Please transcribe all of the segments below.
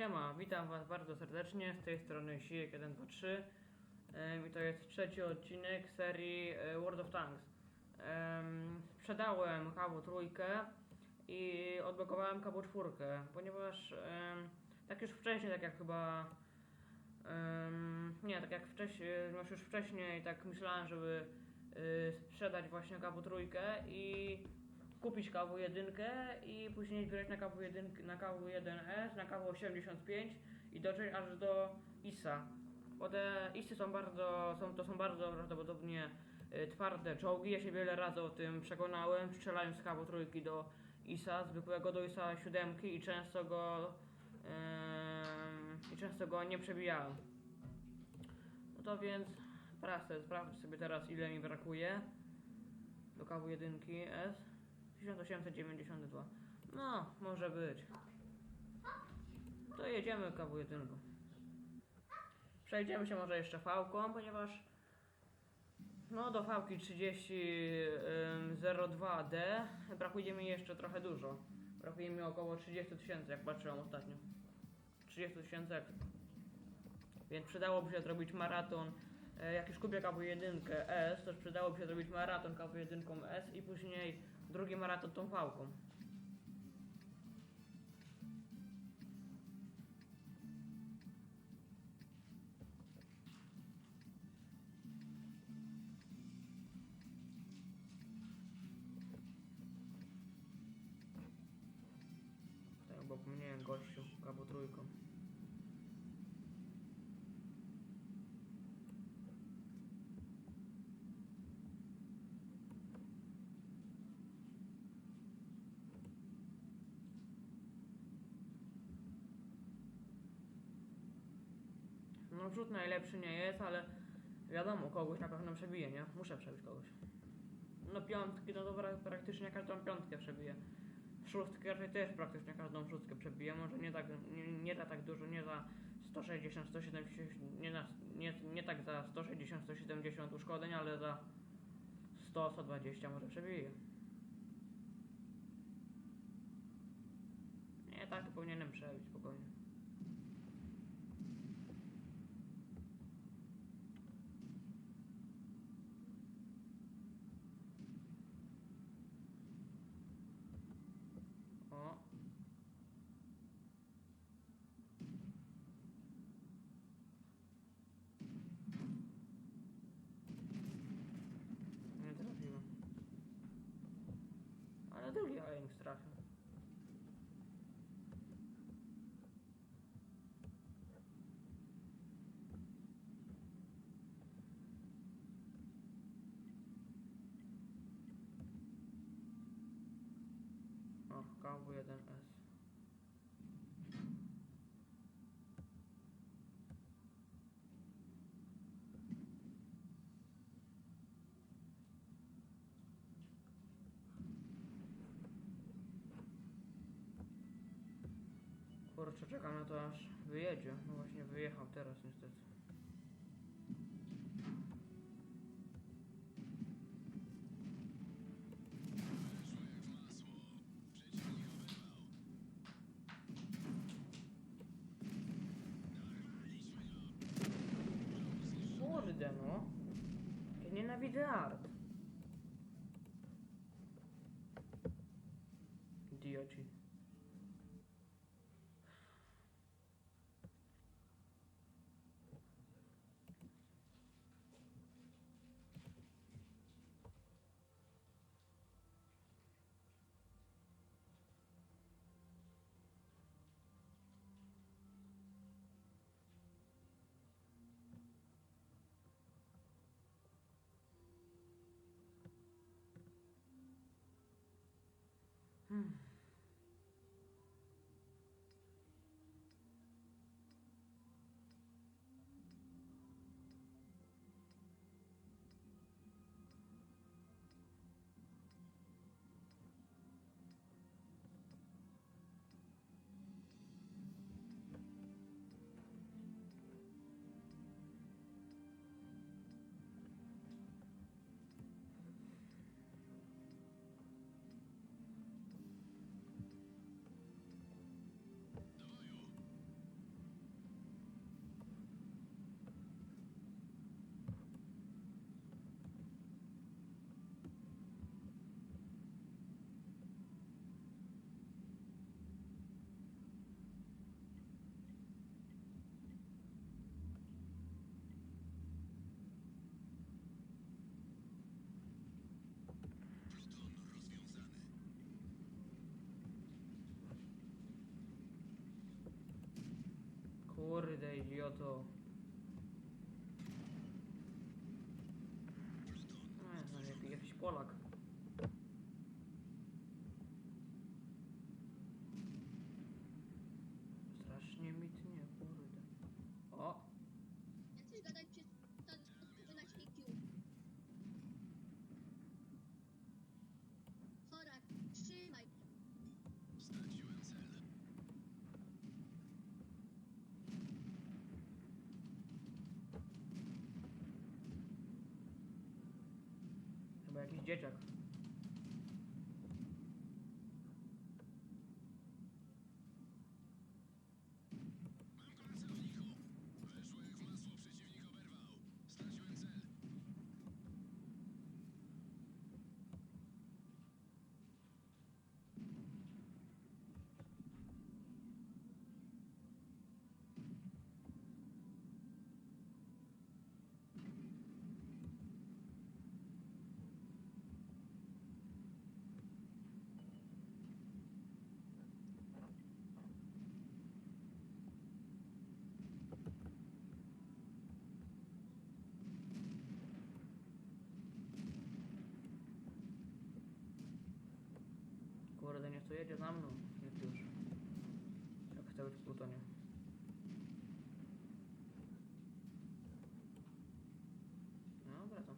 Siema, witam Was bardzo serdecznie, z tej strony Sijek123 Em, i to jest trzeci odcinek serii e, World of Tanks. Em, Sprzedałem kawu trójkę i odblokowałem kawu czwórkę, ponieważ tak już wcześniej, tak jak chyba nie, tak jak wcześniej, no już wcześniej tak myślałem, żeby y, sprzedać właśnie kawu trójkę i kupić kawę jedynkę i później zbierać na kawę jedynkę, na kawę 1S, na kawę 85 i dotrzeć aż do ISA. Bo te ISy są bardzo, są, to są bardzo prawdopodobnie y, twarde czołgi. Ja się wiele razy o tym przekonałem, strzelając z kawu trójki do ISA, zwykłego do ISA 7 i często go em, i często go nie przebijałem. No to więc prasę, sprawdzę sobie teraz ile mi brakuje do kawu jedynki S 1892 no może być. To jedziemy kawu jedynką przejdziemy się może jeszcze fałką ponieważ no do fałki 3002D brakuje mi jeszcze trochę dużo. Brakuje mi około 30 tysięcy jak patrzyłem ostatnio. 30 tysięcy więc przydałoby się zrobić maraton. E, Jak już kupię kawę jedynkę S, to przydałoby się zrobić maraton kawę jedynką S i później drugi maraton tą fałką. No wrzut najlepszy nie jest, ale wiadomo, kogoś na pewno przebije, nie? Muszę przebić kogoś. No piątki, no to pra- praktycznie każdą piątkę przebiję. Szóstkę raczej też praktycznie każdą szóstkę przebiję, może nie tak, nie, nie za tak dużo, nie za 160, 170, nie, na, nie, nie tak za 160, 170 uszkodzeń, ale za 100, 120 może przebiję. Nie, tak powinienem przebić spokojnie. O. Nie trafiłem. Ale drugi Ajax trafił. O, KW1S. Kurczę, czekam na to aż wyjedzie. No właśnie wyjechał teraz niestety. Kurde no. Ja nienawidzę art. Mm. Oto... No, jest tam jakiś, jakiś Polak. Strasznie mi tnie, kurde. O! Jak coś gadać przez to, to na śmieciu. Chorak, trzymaj. Straciłem cel. Chyba To jedzie za mną. Niech już. Jak chcę być w Plutonie. Dobra to.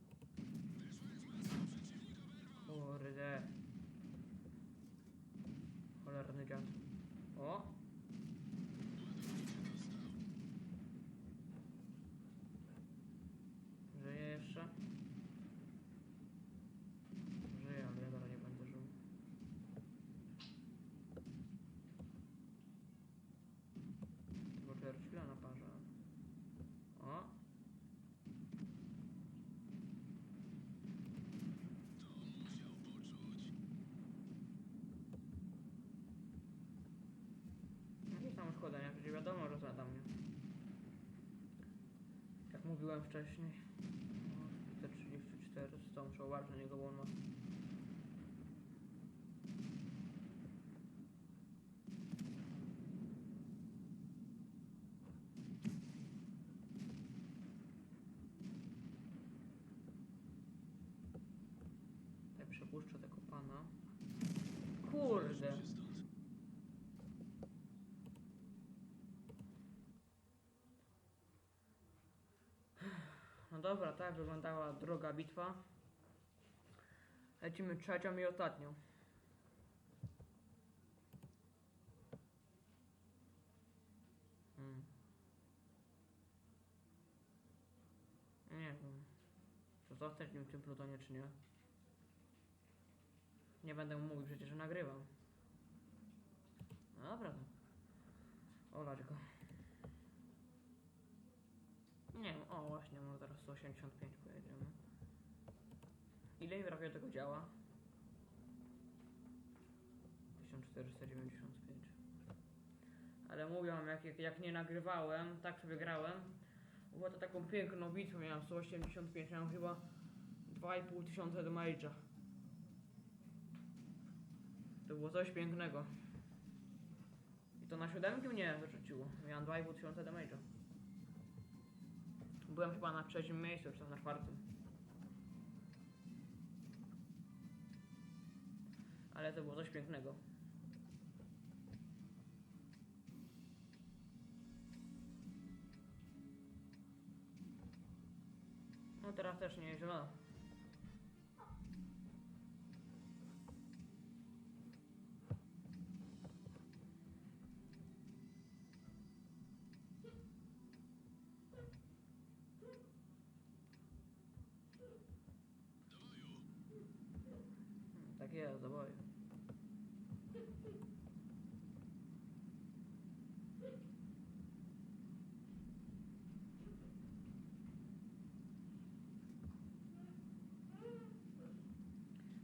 Jak przeciwnik oberwał. Kurde. Cholerny dziad. O! Ładowniczy dostał. Żyje jeszcze? Żyje, ale ja dalej nie będę żył. Tego Churchilla na parze. O! To musiał poczuć. Uszkodzenia, przecież wiadomo, że zada mnie. Jak mówiłem wcześniej. No, T34 z tą trzeba uważać na niego. Tak przepuszczę tego pana. Kurde! Się stąd. No dobra, tak wyglądała druga bitwa. Lecimy trzecią i ostatnią. Hmm. Nie wiem. Czy zostać w tym plutonie, czy nie? Nie będę mówił przecież, że nagrywam. No dobra. to. Olać go. Nie o właśnie, może teraz 185 pojedziemy. Ile mi brakuje tego działa? 1495. Ale mówią, jak, jak, nie nagrywałem, tak sobie grałem, było to taką piękną bitwę, miałem 185, miałem chyba 2,5 tysiąca damage'a. To było coś pięknego. I to na siódemkę mnie wyrzuciło. Miałem 2,5 tysiąca damage'a. Byłem chyba na trzecim miejscu, czy tam na czwartym. Ale to było coś pięknego. No teraz też nie źle. Do boju. Tak jest, do boju.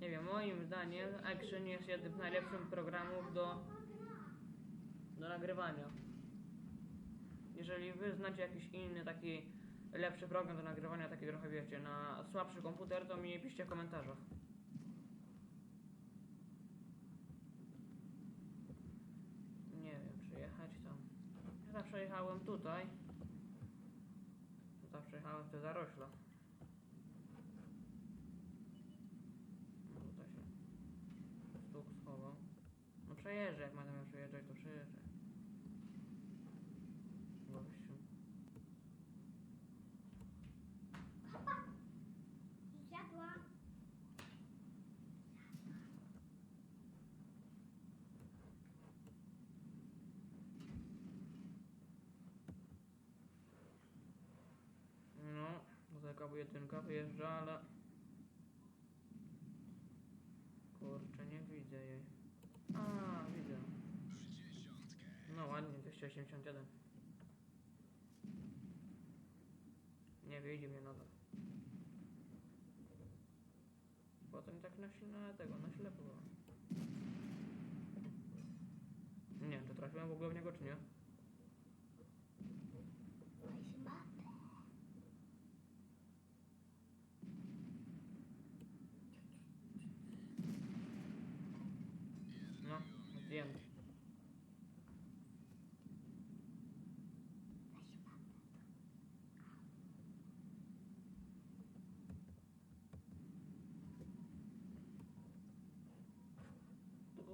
Nie wiem, moim zdaniem Action jest jednym z najlepszych programów do, do nagrywania. Jeżeli wy znacie jakiś inny taki lepszy program do nagrywania, taki trochę wiecie, na słabszy komputer, to mi piszcie w komentarzach. Nie wiem, czy jechać tam. Ja zawsze jechałem tutaj. Zawsze jechałem w te zarośla. No tutaj się stuk schował. No przejeżdżę, jak będę miał przejeżdżać, to przejeżdżę. Gościu. Zjadła. No, tego jedynka wyjeżdża, ale... Kurczę, nie widzę jej. A, widzę. W dziesiątkę. No ładnie, 281. Nie widzi mnie nadal. Potem tak na, na tego, na ślepo. Nie wiem, czy trafiłem w ogóle w niego, czy nie.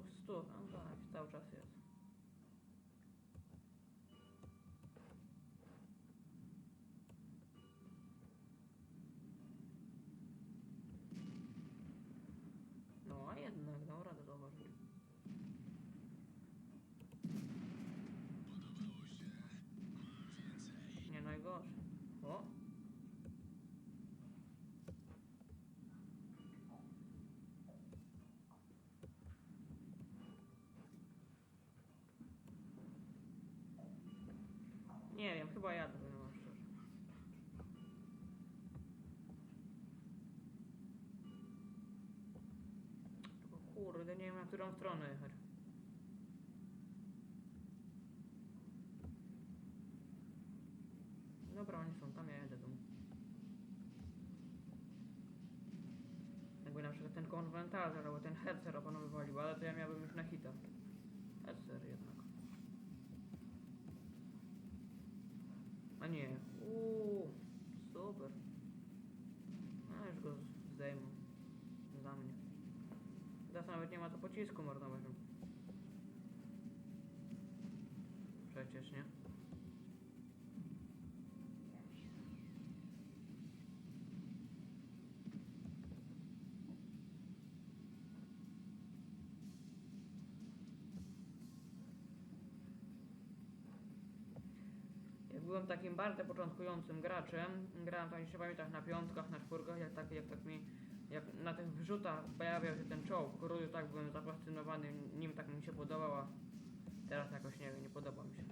estou, no to hafif cały já jest. Chyba jadę, powiem wam szczerze. Tylko kurde, nie wiem na którą stronę jechać. Dobra, oni są tam, ja jedę tu. Jakby na przykład ten konwentator albo ten headset opanowywalił, ale to ja miałbym już na hita. Headset jednak. Nie. Uuu, super. A już go zdejmę. Za mnie. Teraz nawet nie ma to pocisku marnować. Przecież nie. Byłem takim bardzo początkującym graczem, grałem tam jeszcze pamiętam na piątkach, na czwórkach, jak tak, jak tak mi, jak na tych wrzutach pojawiał się ten czołg, rudy, tak byłem zafascynowany, nim tak mi się podobała. Teraz jakoś nie wiem, nie podoba mi się.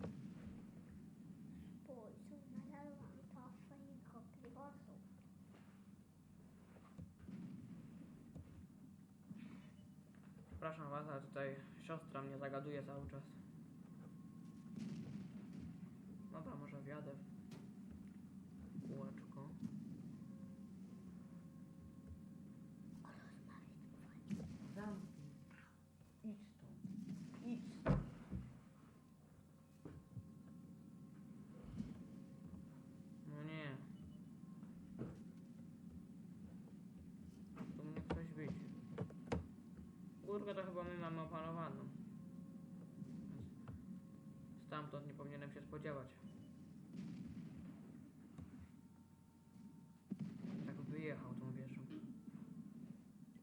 Spójrz, znalazłam to swojego. Przepraszam was, ale tutaj siostra mnie zagaduje cały czas. Dobra, może wjadę w kółeczko. Zamknij. Idź stąd. Idź stąd. No nie. Tu mnie ktoś widzi. Górkę to chyba my mamy opanowaną. Stamtąd nie powinienem się spodziewać.